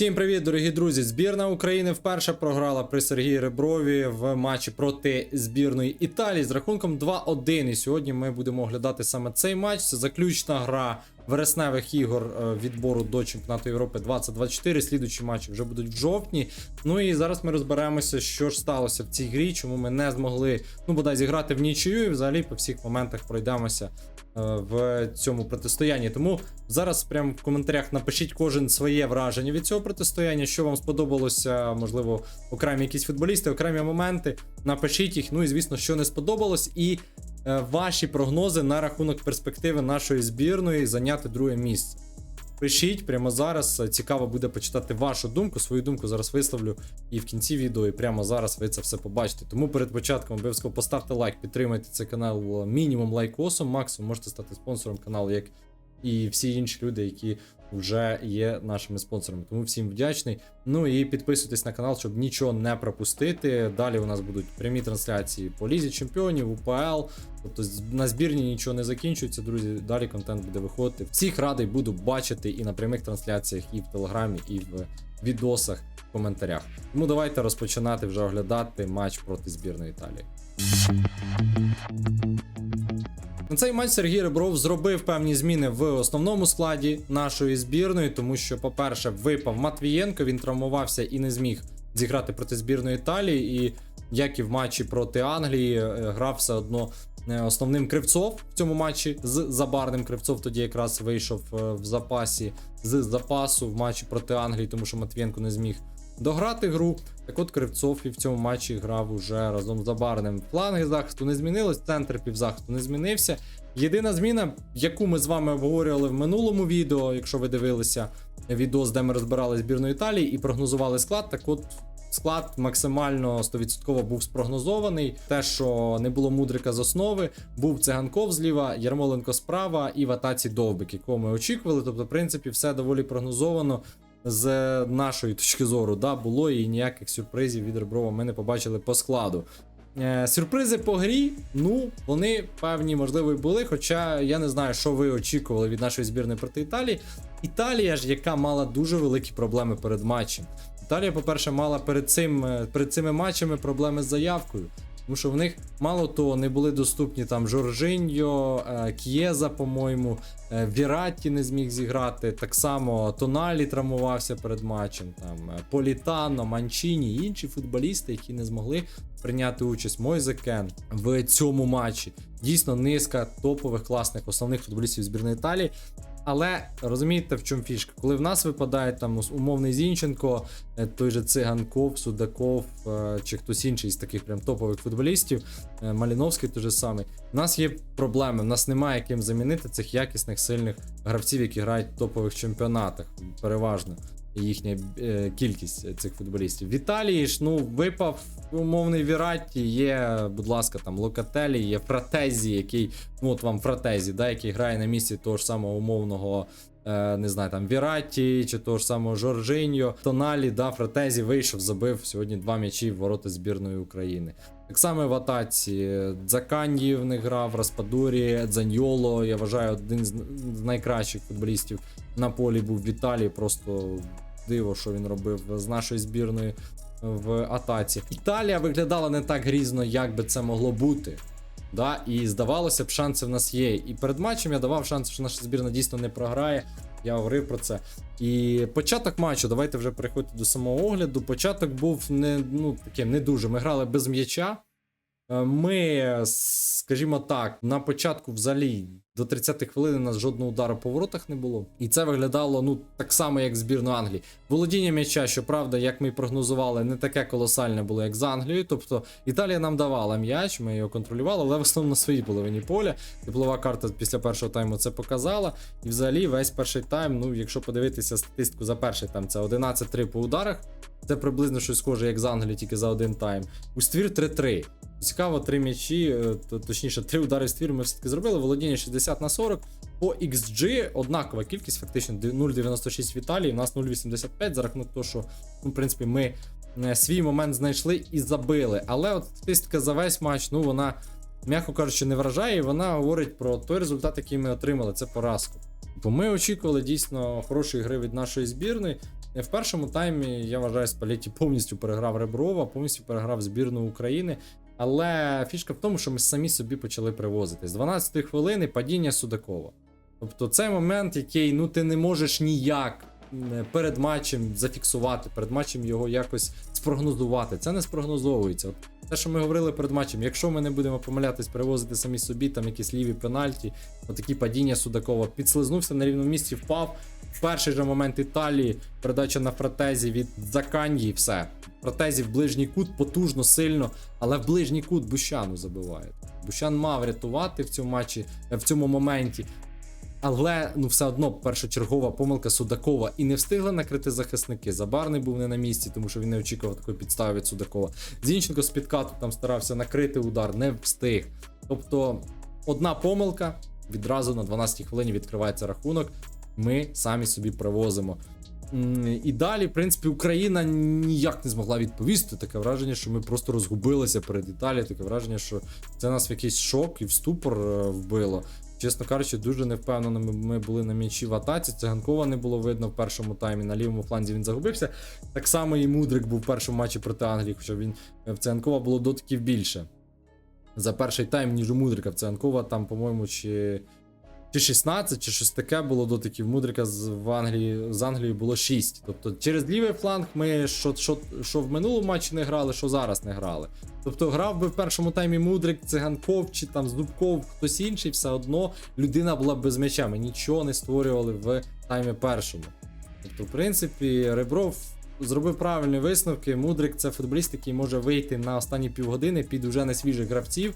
Всім привіт, дорогі друзі! Збірна України вперше програла при Сергії Реброві в матчі проти збірної Італії з рахунком 2-1. І сьогодні ми будемо оглядати саме цей матч. Це заключна гра вересневих ігор е, відбору до чемпіонату Європи 2024. Слідучі матчі вже будуть в жовтні. Ну і зараз ми розберемося, що ж сталося в цій грі, чому ми не змогли ну бодай зіграти в нічию. І взагалі по всіх моментах пройдемося в цьому протистоянні. Тому зараз прямо в коментарях напишіть кожен своє враження від цього протистояння, що вам сподобалося, можливо, окремі якісь футболісти, окремі моменти. Напишіть їх. Ну і звісно, що не сподобалось, і е, ваші прогнози на рахунок перспективи нашої збірної зайняти друге місце. Пишіть прямо зараз. Цікаво буде почитати вашу думку. Свою думку зараз висловлю і в кінці відео, і прямо зараз ви це все побачите. Тому перед початком обов'язково поставте лайк, підтримайте цей канал мінімум лайкосом, максимум можете стати спонсором каналу, як і всі інші люди, які вже є нашими спонсорами. Тому всім вдячний. Ну і підписуйтесь на канал, щоб нічого не пропустити. Далі у нас будуть прямі трансляції по лізі чемпіонів, УПЛ. Тобто на збірні нічого не закінчується, друзі. Далі контент буде виходити. Всіх радий буду бачити і на прямих трансляціях, і в телеграмі, і в відосах, в коментарях. Тому давайте розпочинати вже оглядати матч проти збірної Італії. На цей матч Сергій Ребров зробив певні зміни в основному складі нашої збірної, тому що, по-перше, випав Матвієнко, він травмувався і не зміг зіграти проти збірної Італії. І як і в матчі проти Англії, е, грав все одно е, основним Кривцов в цьому матчі з забарним. Кривцов тоді якраз вийшов е, в запасі з запасу в матчі проти Англії, тому що Матвієнко не зміг дограти гру. Так от Кривцов і в цьому матчі грав уже разом з Забарним. Фланги захисту не змінилось, центр півзахисту не змінився. Єдина зміна, яку ми з вами обговорювали в минулому відео, якщо ви дивилися відос, де ми розбирали збірну Італії і прогнозували склад, так от. Склад максимально 100% був спрогнозований. Те, що не було мудрика з основи, був циганков зліва, Ярмоленко справа і в атаці Довбик, якого ми очікували. Тобто, в принципі, все доволі прогнозовано з нашої точки зору. Да, було і ніяких сюрпризів від Реброва ми не побачили по складу. Е, сюрпризи по грі, ну, вони певні, можливо, і були. Хоча я не знаю, що ви очікували від нашої збірної проти Італії. Італія ж, яка мала дуже великі проблеми перед матчем. Італія, по-перше, мала перед цим е, перед цими матчами проблеми з заявкою. Тому що в них мало того не були доступні там Жоржиньо, е, К'єза, по-моєму, е, Віратті не зміг зіграти. Так само Тоналі травмувався перед матчем. Там е, Політано, Манчіні і інші футболісти, які не змогли прийняти участь. Мойзекен в цьому матчі. Дійсно низка топових класних основних футболістів збірної Італії. Але розумієте, в чому фішка? Коли в нас випадає там умовний Зінченко, е, той же Циганков, Судаков е, чи хтось інший з таких прям топових футболістів, е, Маліновський той же самий. У нас є проблеми, в нас немає ким замінити цих якісних сильних гравців, які грають в топових чемпіонатах, переважно. Їхня е, кількість цих футболістів. В Італії ж ну випав умовний Віратті, є, будь ласка, там Локателі, є Фратезі, який, ну от вам Фратезі, да, який грає на місці того ж самого умовного, е, не знаю, там Віратті чи того ж самого Жоржиньо. Тоналі, да, Фратезі вийшов, забив сьогодні два м'ячі в ворота збірної України. Так само в атаці Дзаканді в них грав, Распадурі, Дзаньоло. Я вважаю, один з найкращих футболістів на полі був в Італії. Просто диво, що він робив з нашої збірної в атаці. Італія виглядала не так грізно, як би це могло бути. Да? І здавалося б, шанси в нас є. І перед матчем я давав шанс, що наша збірна дійсно не програє. Я говорив про це. І початок матчу, давайте вже переходити до самого огляду. Початок був не, ну, таким не дуже. Ми грали без м'яча. Е, Ми, скажімо так, на початку взагалі до 30 хвилин у нас жодного удару по воротах не було. І це виглядало ну так само, як збірну Англії. Володіння м'яча, щоправда, як ми прогнозували, не таке колосальне було, як з Англією. Тобто Італія нам давала м'яч, ми його контролювали, але в основному на своїй половині поля. Теплова карта після першого тайму це показала. І взагалі весь перший тайм, ну якщо подивитися статистику за перший тайм, це 11-3 по ударах. Це приблизно щось схоже, як з Англії, тільки за один тайм. У ствір 3-3. Цікаво, три м'ячі, е, точніше, три удари в ствір ми все-таки зробили. Володіння 60 на 40. По XG однакова кількість, фактично 0,96 в Італії, у нас 0,85 за рахунок того, що, ну, в принципі, ми е, свій момент знайшли і забили. Але от статистика за весь матч, ну вона, м'яко кажучи, не вражає, і вона говорить про той результат, який ми отримали. Це поразку. Бо ми очікували дійсно хорошої гри від нашої збірної. В першому таймі я вважаю, Спалеті повністю переграв Реброва, повністю переграв збірну України. Але фішка в тому, що ми самі собі почали привозити. З 12 хвилини падіння Судакова. Тобто цей момент, який ну ти не можеш ніяк перед матчем зафіксувати, перед матчем його якось спрогнозувати. Це не спрогнозовується. Те, що ми говорили перед матчем, якщо ми не будемо помилятись, перевозити самі собі там якісь ліві пенальті, отакі падіння Судакова, підслизнувся на рівному місці, впав. В перший же момент Італії передача на фратезі від Заканьї, все. Фратезі в ближній кут потужно, сильно, але в ближній кут Бущану забивають. Бущан мав рятувати в цьому матчі, в цьому моменті. Але ну все одно першочергова помилка Судакова і не встигли накрити захисники. Забарний був не на місці, тому що він не очікував такої підстави від Судакова. Зінченко з підкату там старався накрити удар, не встиг. Тобто, одна помилка відразу на 12-й хвилині відкривається рахунок. Ми самі собі привозимо. І далі, в принципі, Україна ніяк не змогла відповісти. Таке враження, що ми просто розгубилися перед Італією. Таке враження, що це нас в якийсь шок і в ступор е, вбило. Чесно кажучи, дуже невпевненими ми були на м'ячі в атаці. Циганкова не було видно в першому таймі. На лівому фланзі він загубився. Так само і Мудрик був в першому матчі проти Англії, хоча він в Циганкова було дотиків більше. За перший тайм, ніж у Мудрика. В Циганкова там, по-моєму, чи, чи 16, чи щось таке було дотиків. Мудрика з, в Англії, з Англією було 6. Тобто через лівий фланг ми що, що, що в минулому матчі не грали, що зараз не грали. Тобто грав би в першому таймі Мудрик, Циганков чи там Зубков, хтось інший, все одно людина була без м'яча. Ми нічого не створювали в таймі першому. Тобто, в принципі, Ребров зробив правильні висновки. Мудрик це футболіст, який може вийти на останні півгодини під уже несвіжих гравців,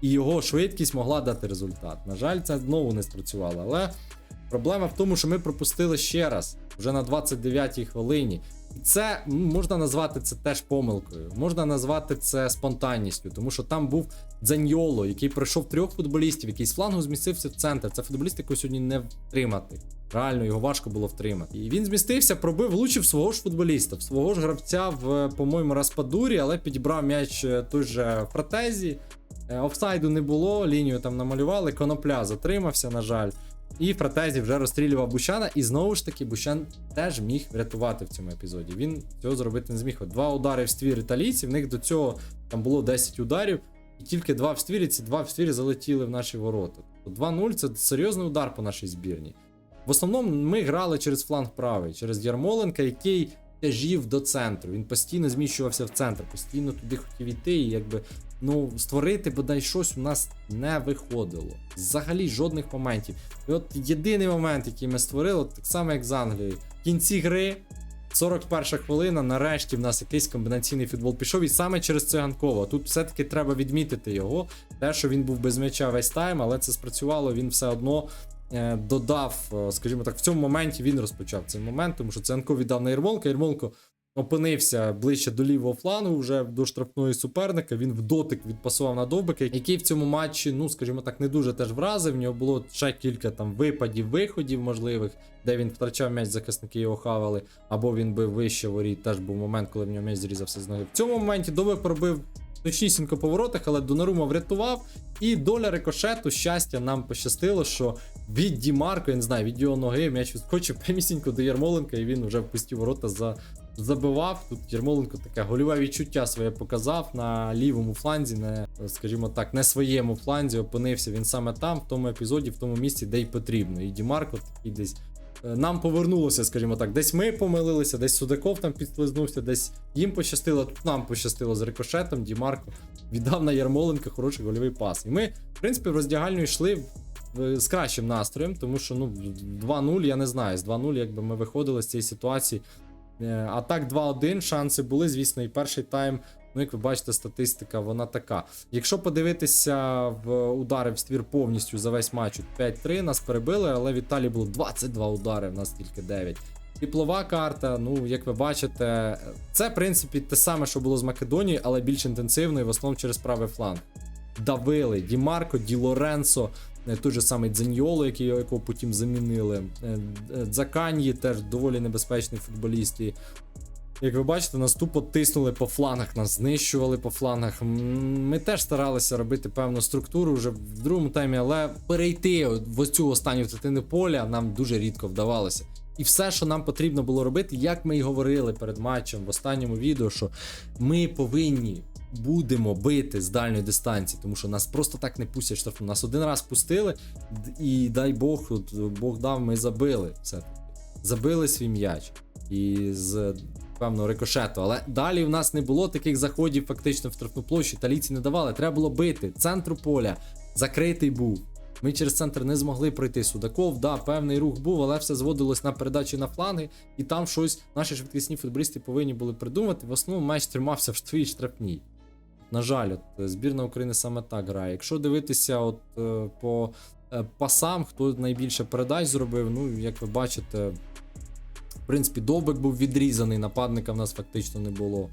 і його швидкість могла дати результат. На жаль, це знову не спрацювало. Але проблема в тому, що ми пропустили ще раз, вже на 29-й хвилині. І це можна назвати це теж помилкою. Можна назвати це спонтанністю, тому що там був Дзаньоло, який пройшов трьох футболістів, який з флангу змістився в центр. Це футболіст, якого сьогодні не втримати. Реально його важко було втримати. І він змістився, пробив, влучив свого ж футболіста, свого ж гравця в, по-моєму, Распадурі, але підібрав м'яч е, той же Фратезі. Е, Офсайду не було, лінію там намалювали, конопля затримався, на жаль. І Фратезі вже розстрілював Бущана, і знову ж таки Бущан теж міг врятувати в цьому епізоді. Він цього зробити не зміг. Два удари в ствір італійців, в них до цього там було 10 ударів, і тільки два в ствірі, ці два в ствірі залетіли в наші ворота. Тобто 2-0 це серйозний удар по нашій збірній. В основному ми грали через фланг правий, через Ярмоленка, який тяжів до центру. Він постійно зміщувався в центр, постійно туди хотів іти, і якби ну створити бодай щось у нас не виходило. Взагалі жодних моментів. І от єдиний момент, який ми створили, так само як з Англією. В кінці гри, 41 хвилина, нарешті в нас якийсь комбінаційний футбол пішов, і саме через циганкова. Тут все-таки треба відмітити його. Те, що він був без м'яча весь тайм, але це спрацювало, він все одно. Е, Додав, е, скажімо так, в цьому моменті він розпочав цей момент, тому що Циганко віддав на Єрмолка. Єрмолко опинився ближче до лівого флангу, вже до штрафної суперника. Він в дотик відпасував на довбика, який в цьому матчі, ну скажімо так, не дуже теж вразив. В нього було ще кілька там випадів, виходів можливих, де він втрачав м'яч, захисники його хавали, або він бив вище воріт. Теж був момент, коли в нього м'яч зрізався з ноги. В цьому моменті довбик пробив точнісінько по воротах, але Донарума врятував. І доля рикошету, щастя, нам пощастило, що від Дімарко, я не знаю, від його ноги м'яч відскочив прямісінько до Ярмоленка, і він вже в пусті ворота за забивав. Тут Ярмоленко таке гольове відчуття своє показав на лівому фланзі, не, скажімо так, не своєму фланзі. Опинився він саме там, в тому епізоді, в тому місці, де й потрібно. І Дімарко такий десь. е, Нам повернулося, скажімо так, десь ми помилилися, десь Судаков там підслизнувся, десь їм пощастило, тут нам пощастило з рикошетом. Дімарко віддав на Ярмоленка хороший гольовий пас. І ми, в принципі, в роздягальню йшли з кращим настроєм, тому що ну 2-0, я не знаю, з 2-0, якби ми виходили з цієї ситуації. Е, А так 2-1 шанси були, звісно, і перший тайм. Ну, як ви бачите, статистика, вона така. Якщо подивитися в удари в ствір повністю за весь матч, 5-3 нас перебили, але в було 22 удари, в нас тільки 9. Теплова карта, ну, як ви бачите, це, в принципі, те саме, що було з Македонією, але більш інтенсивно і в основному через правий фланг. Давили Ді Марко, Ді Лоренцо, е, той же самий Дзеньоло, який, якого потім замінили. е, е, Дзаканьї теж доволі небезпечний футболіст. І, як ви бачите, нас тупо тиснули по флангах, нас знищували по флангах. Ми теж старалися робити певну структуру вже в другому таймі, але перейти в цю останню третину поля нам дуже рідко вдавалося. І все, що нам потрібно було робити, як ми і говорили перед матчем в останньому відео, що ми повинні будемо бити з дальньої дистанції, тому що нас просто так не пустять штрафну. Нас один раз пустили, і дай Бог, Бог дав, ми забили все. Забили свій м'яч. І з певного рикошету. Але далі в нас не було таких заходів фактично в штрафну площу. Італійці не давали. Треба було бити. Центру поля закритий був. Ми через центр не змогли пройти. Судаков, да, певний рух був, але все зводилось на передачі на фланги, і там щось наші швидкісні футболісти повинні були придумати. В основному матч тримався в своїй штрафній. На жаль, от е, збірна України саме так грає. Якщо дивитися, от е, по е, пасам, хто найбільше передач зробив, ну як ви бачите, в принципі, довбик був відрізаний, нападника в нас фактично не було.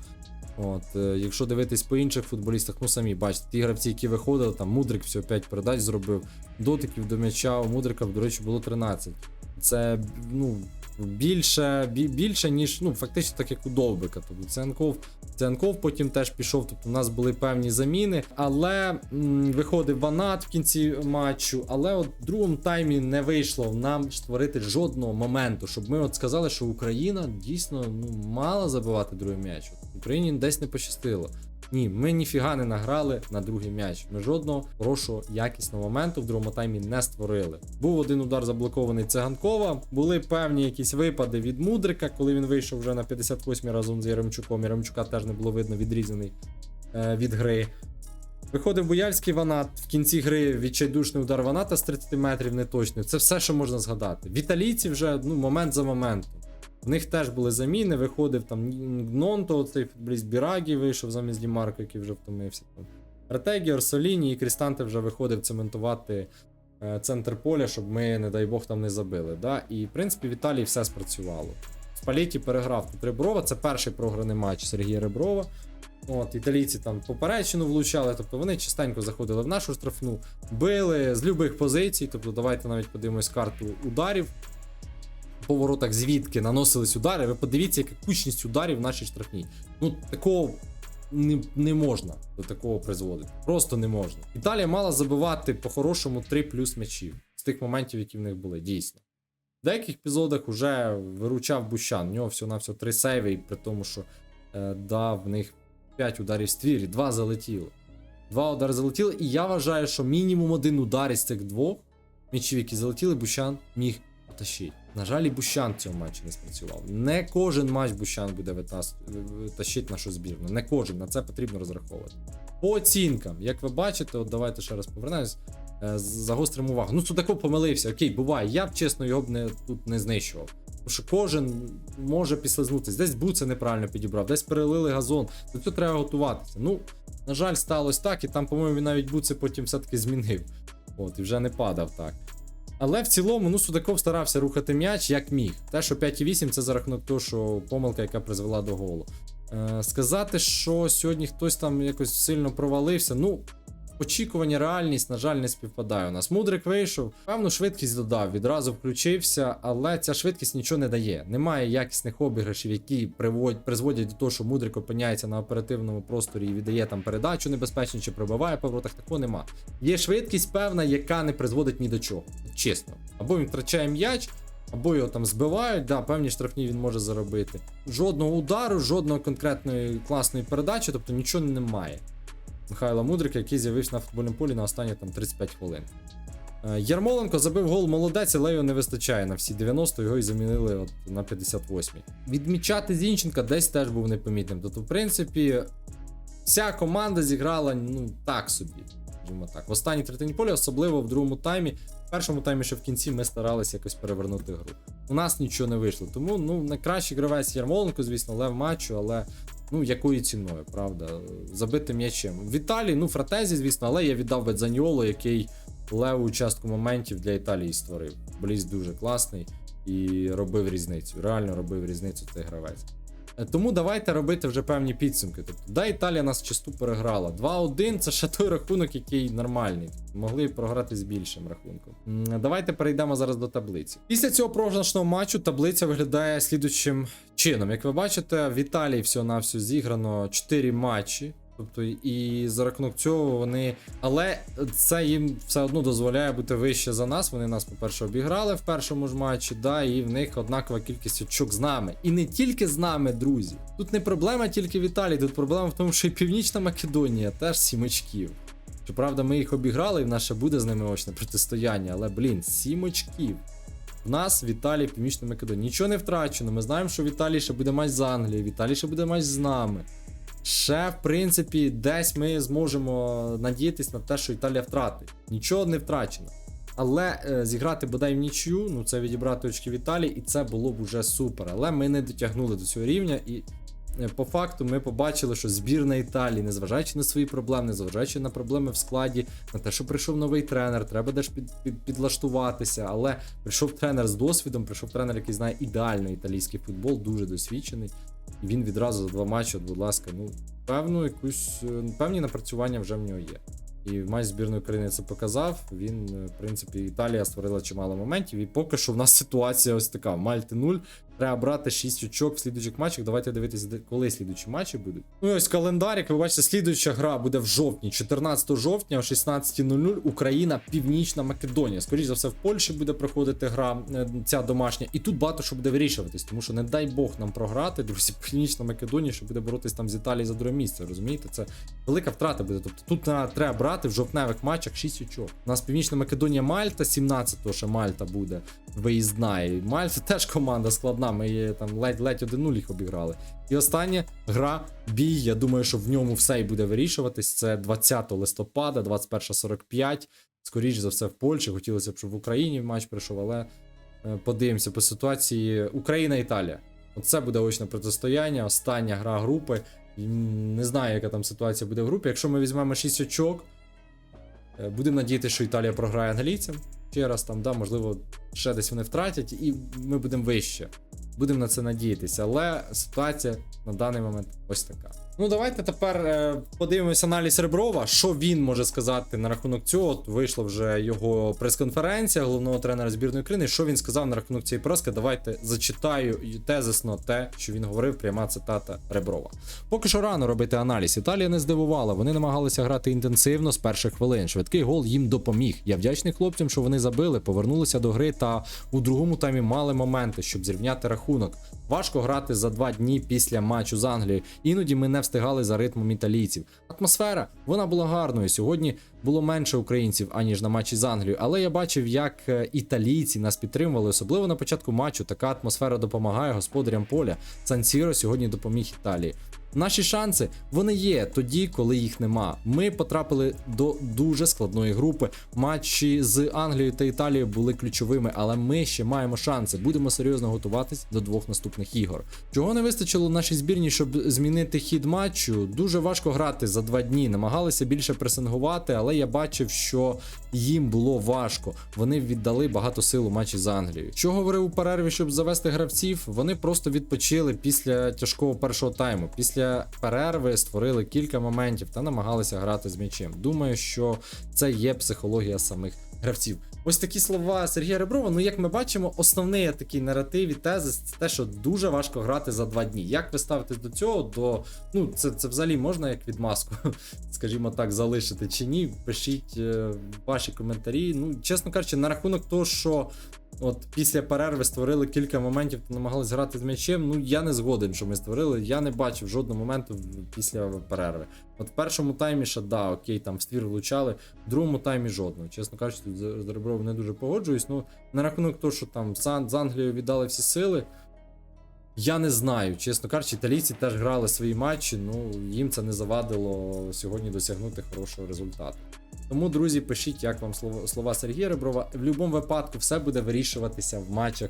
От, якщо дивитись по інших футболістах, ну самі бачите, ті гравці, які виходили, там Мудрик всього 5 передач зробив, дотиків до м'яча у Мудрика, до речі, було 13. Це ну, більше, більше, ніж ну, фактично так як у Довбика. Тобто Цянков, Цянков потім теж пішов, тобто у нас були певні заміни, але м, виходив Ванат в кінці матчу, але от в другому таймі не вийшло нам створити жодного моменту, щоб ми от сказали, що Україна дійсно ну, мала забивати другий м'яч. Україні десь не пощастило. Ні, ми ніфіга не награли на другий м'яч. Ми жодного хорошого якісного моменту в другому таймі не створили. Був один удар заблокований циганкова. Були певні якісь випади від Мудрика, коли він вийшов вже на 58 й разом з Яремчуком. Яремчука теж не було видно відрізаний е, від гри. Виходив Буяльський Ванат в кінці гри відчайдушний удар Ваната з 30 метрів неточний. Це все, що можна згадати. В італійці вже ну, момент за моментом. В них теж були заміни, виходив там Нонто, цей футболіст Бірагі вийшов замість Дімарко, який вже втомився. Артегі, Орсоліні і Крістанте вже виходив цементувати е, центр поля, щоб ми, не дай Бог, там не забили. Да? І в принципі в Італії все спрацювало. Спаліті переграв тут Реброва, це перший програний матч Сергія Реброва. От, італійці там поперечину влучали, тобто вони частенько заходили в нашу штрафну, били з любих позицій. Тобто, давайте навіть подивимось карту ударів. По воротах звідки наносились удари. Ви подивіться, яка кучність ударів в нашій штрафній. Ну, такого не, не можна до такого призводити. Просто не можна. Італія мала забивати по-хорошому 3 плюс м'ячів з тих моментів, які в них були, дійсно. В деяких епізодах вже виручав Бущан. У нього всього-навсього 3 сейви, і при тому, що е, дав в них 5 ударів в ствірі, 2 залетіло. Два удари залетіли, і я вважаю, що мінімум один удар із цих двох м'ячів, які залетіли, Бущан міг потащити. На жаль, і Бущан в цьому матчі не спрацював. Не кожен матч Бущан буде витас... тащити нашу збірну. Не кожен, на це потрібно розраховувати. По оцінкам, як ви бачите, от давайте ще раз повернемось. е, Загостримо увагу. Ну, Судаков помилився. Окей, буває. Я б чесно його б не тут не знищував. Тому що кожен може підслизнутися. Десь буце неправильно підібрав, десь перелили газон. До цього треба готуватися. Ну, на жаль, сталося так, і там, по-моєму, він навіть буце потім все-таки змінив. От, і вже не падав так. Але в цілому, ну, Судаков старався рухати м'яч як міг. Те, що 5,8 це за рахунок того, що помилка, яка призвела до голу. Е, сказати, що сьогодні хтось там якось сильно провалився, ну. Очікування, реальність, на жаль, не співпадає у нас. Мудрик вийшов, певну швидкість додав, відразу включився, але ця швидкість нічого не дає. Немає якісних обіграшів, які приводять, призводять до того, що Мудрик опиняється на оперативному просторі і віддає там передачу небезпечну чи пробиває по воротах. Такого нема. Є швидкість певна, яка не призводить ні до чого. Чесно. Або він втрачає м'яч, або його там збивають, да, певні штрафні він може заробити. Жодного удару, жодної конкретної класної передачі, тобто нічого немає. Михайла Мудрика, який з'явився на футбольному полі на останні там 35 хвилин. Е, Ярмоленко забив гол молодець, але його не вистачає на всі 90, його і замінили от на 58-й. Відмічати Зінченка десь теж був непомітним. Тобто, в принципі, вся команда зіграла ну так собі. так. В останній третині поля, особливо в другому таймі. В першому таймі, що в кінці ми старалися якось перевернути гру. У нас нічого не вийшло. Тому ну, найкращий гравець Ярмоленко, звісно, лев матчу, але ну якою ціною, правда? Забити м'ячем. В Італії, ну, Фратезі, звісно, але я віддав Бедзаньоло, який леву частку моментів для Італії створив. Бліз дуже класний і робив різницю. Реально робив різницю цей гравець. Тому давайте робити вже певні підсумки. Тобто, да, Італія нас часту переграла. 2-1 це ще той рахунок, який нормальний. Могли програти з більшим рахунком. Давайте перейдемо зараз до таблиці. Після цього програшного матчу таблиця виглядає слідучим чином. Як ви бачите, в Італії всього на всього зіграно 4 матчі. Тобто, і за рахунок цього вони. Але це їм все одно дозволяє бути вище за нас. Вони нас, по-перше, обіграли в першому ж матчі, да, і в них однакова кількість очок з нами. І не тільки з нами, друзі. Тут не проблема тільки в Італії, тут проблема в тому, що і Північна Македонія теж 7 очків. Щоправда, ми їх обіграли, і в нас ще буде з ними очне протистояння, але блін, 7 очків. В нас в Італії, Північна Македонія. Нічого не втрачено. Ми знаємо, що в Італії ще буде матч з Англією, в Італії ще буде матч з нами. Ще, в принципі, десь ми зможемо надіятися на те, що Італія втратить. Нічого не втрачено. Але е, зіграти бодай в нічю, ну це відібрати очки в Італії, і це було б уже супер. Але ми не дотягнули до цього рівня, і е, по факту ми побачили, що збірна Італії, незважаючи на свої проблеми, незважаючи на проблеми в складі, на те, що прийшов новий тренер, треба десь під, під, підлаштуватися. Але прийшов тренер з досвідом, прийшов тренер, який знає ідеально італійський футбол, дуже досвідчений. І він відразу за два матчі, будь ласка, ну певну якусь е, певні напрацювання вже в нього є. І матч збірної України це показав. Він, е, в принципі, Італія створила чимало моментів. І поки що в нас ситуація ось така: Мальти 0. Треба брати 6 очок в слідуючих матчах. Давайте дивитися, коли слідуючі матчі будуть. Ну і ось календар, як ви бачите, слідуюча гра буде в жовтні, 14 жовтня о 16.00 Україна, Північна Македонія. Скоріше за все, в Польщі буде проходити гра е, ця домашня. І тут багато що буде вирішуватись, тому що не дай Бог нам програти, друзі, Північна Македонія, що буде боротись там з Італією за друге місце. Розумієте? Це велика втрата буде. Тобто тут треба брати в жовтневих матчах 6 очок. У нас Північна Македонія Мальта, 17-го ще Мальта буде виїзна. І Мальта теж команда складна. Ми її там ледь-ледь 1-0 їх обіграли. І остання гра бій. Я думаю, що в ньому все і буде вирішуватись. Це 20 листопада, 21.45. Скоріше за все, в Польщі. Хотілося б, щоб в Україні матч прийшов, але е, подивимося по ситуації Україна-Італія. Оце буде очне протистояння, остання гра групи. Не знаю, яка там ситуація буде в групі. Якщо ми візьмемо 6 очок, е, будемо надіятися, що Італія програє англійцям. Ще раз там, да, можливо, ще десь вони втратять, і ми будемо вище. Будемо на це надіятися, але ситуація на даний момент ось така. Ну, давайте тепер е, подивимося аналіз Реброва. Що він може сказати на рахунок цього? От вийшла вже його прес-конференція головного тренера збірної України. Що він сказав на рахунок цієї поразки? Давайте зачитаю тезисно те, що він говорив, пряма цитата Реброва. Поки що рано робити аналіз. Італія не здивувала. Вони намагалися грати інтенсивно з перших хвилин. Швидкий гол їм допоміг. Я вдячний хлопцям, що вони забили, повернулися до гри та у другому таймі мали моменти, щоб зрівняти рахунок. Важко грати за два дні після матчу з Англією. Іноді ми не встигали за ритмом італійців. Атмосфера вона була гарною. Сьогодні було менше українців аніж на матчі з Англією, але я бачив, як е, італійці нас підтримували, особливо на початку матчу. Така атмосфера допомагає господарям поля. Сан-Сіро сьогодні допоміг Італії. Наші шанси вони є тоді, коли їх нема. Ми потрапили до дуже складної групи. Матчі з Англією та Італією були ключовими, але ми ще маємо шанси. Будемо серйозно готуватись до двох наступних ігор. Чого не вистачило нашій збірні, щоб змінити хід матчу? Дуже важко грати за два дні. Намагалися більше пресингувати, але я бачив, що їм було важко. Вони віддали багато сил у матчі з Англією. Що говорив у перерві, щоб завести гравців? Вони просто відпочили після тяжкого першого тайму. Після перерви створили кілька моментів та намагалися грати з м'ячем. Думаю, що це є психологія самих гравців. Ось такі слова Сергія Реброва. Ну, як ми бачимо, основний такий наратив і тезис це те, що дуже важко грати за два дні. Як ви ставитесь до цього? До ну це, це взагалі можна як відмазку, скажімо так, залишити чи ні? Пишіть е, ваші коментарі. Ну, чесно кажучи, на рахунок того, що От після перерви створили кілька моментів та намагалися грати з м'ячем. Ну я не згоден, що ми створили. Я не бачив жодного моменту після перерви. От в першому таймі ще да, окей, там в ствір влучали, в другому таймі жодного. Чесно кажучи, з Ребровим не дуже погоджуюсь. Ну на рахунок того, що там з Англією віддали всі сили. Я не знаю, чесно кажучи, італійці теж грали свої матчі, ну їм це не завадило сьогодні досягнути хорошого результату. Тому, друзі, пишіть, як вам слово, слова Сергія Реброва. В будь-якому випадку все буде вирішуватися в матчах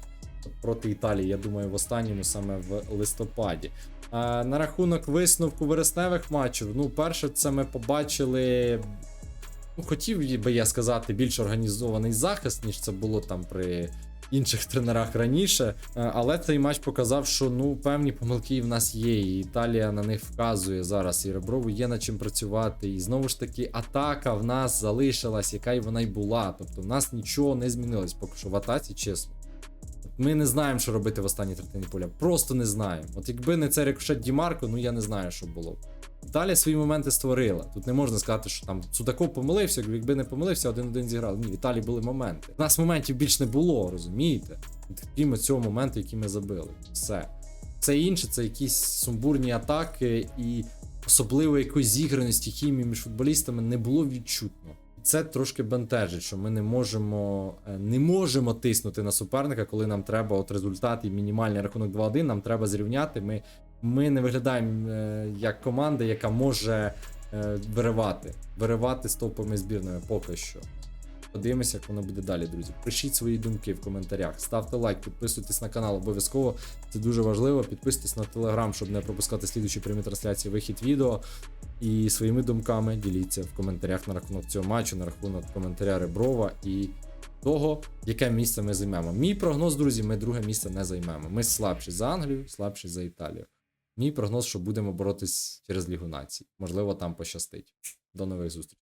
проти Італії. Я думаю, в останньому саме в листопаді. А, на рахунок висновку вересневих матчів, ну, перше, це ми побачили. Ну, хотів би я сказати, більш організований захист, ніж це було там при інших тренерах раніше. Е, Але цей матч показав, що ну певні помилки в нас є. І Італія на них вказує зараз. І Реброву є над чим працювати. І знову ж таки, атака в нас залишилась, яка й вона й була. Тобто в нас нічого не змінилось, поки що в атаці, чесно. Ми не знаємо, що робити в останній третині поля. Просто не знаємо. От якби не цей рикошет Дімарко, ну я не знаю, що було. Італія свої моменти створила. Тут не можна сказати, що там Судаков помилився, якби не помилився, один-один зіграли. Ні, в Італії були моменти. У нас моментів більш не було, розумієте? Крім цього моменту, який ми забили. Все. Це інше, це якісь сумбурні атаки і особливо якоїсь зіграності хімії між футболістами не було відчутно. Це трошки бентежить, що ми не можемо, е, не можемо тиснути на суперника, коли нам треба от результат і мінімальний рахунок 2-1, нам треба зрівняти. Ми, ми не виглядаємо е, як команда, яка може е, виривати, виривати з топовими збірними поки що. Подивимося, як воно буде далі, друзі. Пишіть свої думки в коментарях, ставте лайк, підписуйтесь на канал обов'язково. Це дуже важливо. Підписуйтесь на телеграм, щоб не пропускати слідучі прямі трансляції, вихід відео. І своїми думками діліться в коментарях на рахунок цього матчу, на рахунок коментаря Реброва і того, яке місце ми займемо. Мій прогноз, друзі, ми друге місце не займемо. Ми слабші за Англію, слабші за Італію. Мій прогноз, що будемо боротись через Лігу націй. Можливо, там пощастить. До нових зустрічей.